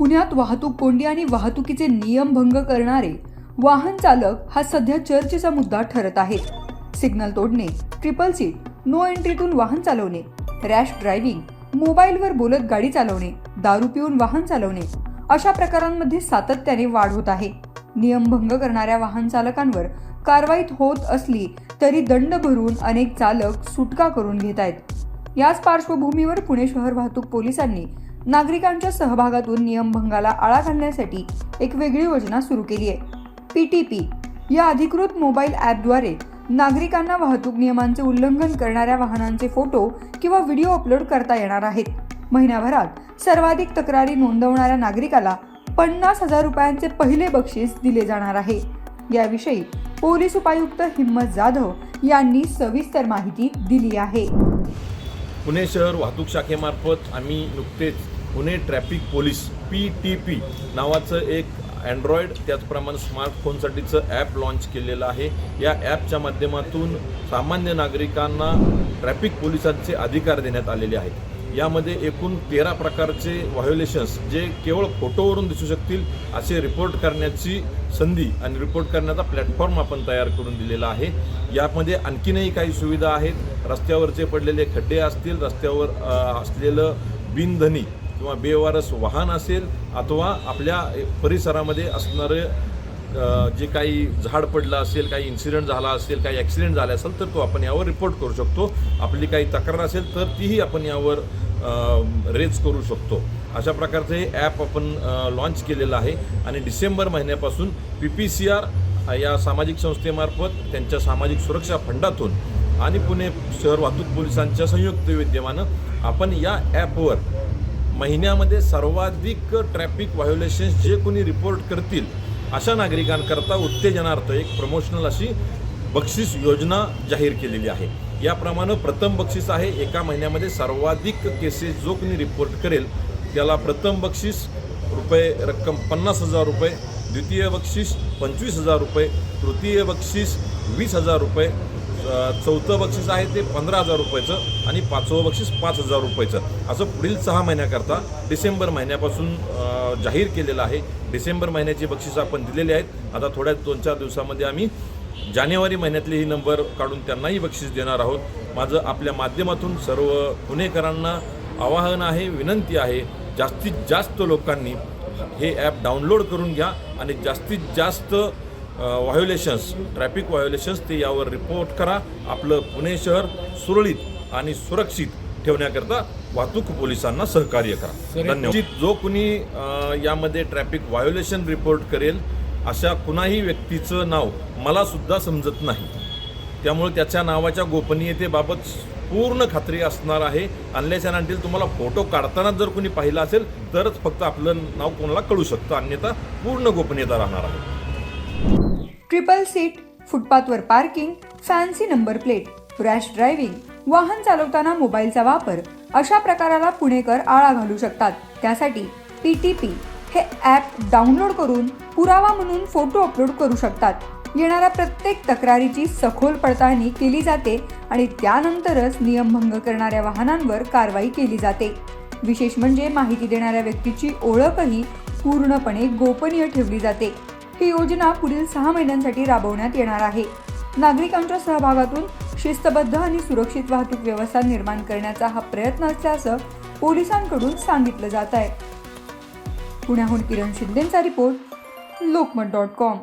पुण्यात वाहतूक कोंडी आणि वाहतुकीचे नियम भंग करणारे वाहन चालक हा सध्या चर्चेचा मुद्दा ठरत आहे सिग्नल तोडणे ट्रिपल सीट नो एंट्रीतून वाहन चालवणे रॅश ड्रायव्हिंग मोबाईलवर बोलत गाडी चालवणे दारू पिऊन वाहन चालवणे अशा प्रकारांमध्ये सातत्याने वाढ होत आहे. नियमभंग करणाऱ्या वाहन चालकांवर कारवाईत होत असली तरी दंड भरून अनेक चालक सुटका करून घेत आहेत. याच पार्श्वभूमीवर पुणे शहर वाहतूक पोलिसांनी नागरिकांच्या सहभागातून नियमभंगाला आळा घालण्यासाठी एक वेगळी योजना सुरू केली आहे. पीटीपी या अधिकृत मोबाईल ॲपद्वारे नागरिकांना वाहतूक नियमांचे उल्लंघन करणाऱ्या वाहनांचे फोटो किंवा व्हिडिओ अपलोड करता येणार आहेत. महिन्याभरात सर्वाधिक तक्रारी नोंदवणाऱ्या नागरिकाला पन्नास हजार रुपयांचे पहिले बक्षीस दिले जाणार आहे. याविषयी पोलीस उपायुक्त हिम्मत जाधव यांनी सविस्तर माहिती दिली आहे. पुणे शहर वाहतूक शाखेमार्फत आम्ही नुकतेच Pune traffic police P T P नावाचं एक अँड्रॉइड त्याचप्रमाणे स्मार्टफोनसाठीचं ॲप लॉन्च केलेलं आहे. या ॲपच्या माध्यमातून सामान्य नागरिकांना ट्रॅफिक पोलिसांचे अधिकार देण्यात आलेले आहेत. यामध्ये एकूण तेरा प्रकारचे व्हायोलेशन्स जे केवळ फोटोवरून दिसू शकतील असे रिपोर्ट करण्याची संधी आणि रिपोर्ट करण्याचा प्लॅटफॉर्म आपण तयार करून दिलेला आहे. यामध्ये आणखीनही काही सुविधा आहेत. रस्त्यावरचे पडलेले खड्डे असतील रस्त्यावर असलेलं बिनधनी किंवा बेवारस वाहन असेल अथवा आपल्या परिसरामध्ये असणारे जे काही झाड पडलं असेल काही इन्सिडेंट झाला असेल काही ॲक्सिडेंट झाला असेल तर तो आपण यावर रिपोर्ट करू शकतो. आपली काही तक्रार असेल तर तीही आपण यावर रेज करू शकतो. अशा प्रकारचं हे ॲप आपण लॉन्च केलेलं आहे. आणि डिसेंबर महिन्यापासून पी पी सी आर या सामाजिक संस्थेमार्फत त्यांच्या सामाजिक सुरक्षा फंडातून आणि पुणे शहर वाहतूक पोलिसांच्या संयुक्त विद्यमानं आपण या ॲपवर महिन्यामध्ये सर्वाधिक ट्रॅफिक व्हायोलेशन्स जे कोणी रिपोर्ट करतील अशा नागरिकांकरता उत्तेजनार्थ एक प्रमोशनल अशी बक्षीस योजना जाहीर केलेली आहे. याप्रमाणे प्रथम बक्षीस आहे एका महिन्यामध्ये सर्वाधिक केसेस जो कोणी रिपोर्ट करेल त्याला प्रथम बक्षीस रुपये रक्कम पन्नास हजार रुपये द्वितीय बक्षीस पंचवीस हजार रुपये तृतीय बक्षीस वीस हजार रुपये चौथं बक्षीस आहे ते पंधरा हजार रुपयाचं आणि पाचवं बक्षीस पाच हजार रुपयाचं. असं पुढील सहा महिन्याकरता डिसेंबर महिन्यापासून जाहीर केलेलं आहे. डिसेंबर महिन्याची बक्षीस आपण दिलेली आहेत. आता थोड्या दोन चार दिवसामध्ये आम्ही जानेवारी महिन्यातले ही नंबर काढून त्यांनाही बक्षीस देणार आहोत. माझं आपल्या माध्यमातून सर्व पुणेकरांना आवाहन आहे विनंती आहे जास्तीत जास्त लोकांनी हे ॲप डाउनलोड करून घ्या आणि जास्तीत जास्त व्हायोलेशन्स ट्रॅफिक व्हायोलेशन्स ते यावर रिपोर्ट करा. आपलं पुणे शहर सुरळीत आणि सुरक्षित ठेवण्याकरता वाहतूक पोलिसांना सहकार्य करा. धन्यवाद. जो कुणी यामध्ये ट्रॅफिक व्हायोलेशन रिपोर्ट करेल अशा कुणाही व्यक्तीचं नाव मला सुद्धा समजत नाही. त्यामुळे त्याच्या नावाच्या गोपनीयतेबाबत पूर्ण खात्री असणार आहे. अनलेस अँड अंटील तुम्हाला फोटो काढताना जर कोणी पाहिलं असेल तरच फक्त आपलं नाव कोणाला कळू शकतं. अन्यथा पूर्ण गोपनीयता राहणार आहे. Triple seat फुटपाथवर parking fancy number plate rash driving वाहन चालवताना मोबाईलचा वापर अशा प्रकाराला पुणेकर आळा घालू शकतात. त्यासाठी पी टी पी हे ॲप डाउनलोड करून पुरावा म्हणून फोटो अपलोड करू शकतात. येणाऱ्या प्रत्येक तक्रारीची सखोल पडताळणी केली जाते आणि त्यानंतरच नियमभंग करणाऱ्या वाहनांवर कारवाई केली जाते. विशेष म्हणजे माहिती देणाऱ्या व्यक्तीची ओळखही पूर्णपणे गोपनीय ठेवली जाते. ही योजना पुढील सहा महिन्यांसाठी राबवण्यात येणार आहे. नागरिकांच्या सहभागातून शिस्तबद्ध आणि सुरक्षित वाहतूक व्यवस्था निर्माण करण्याचा हा प्रयत्न असल्याचं पोलिसांकडून सांगितलं जात आहे. पुण्याहून किरण शिंदेचा रिपोर्ट लोकमत डॉट कॉम.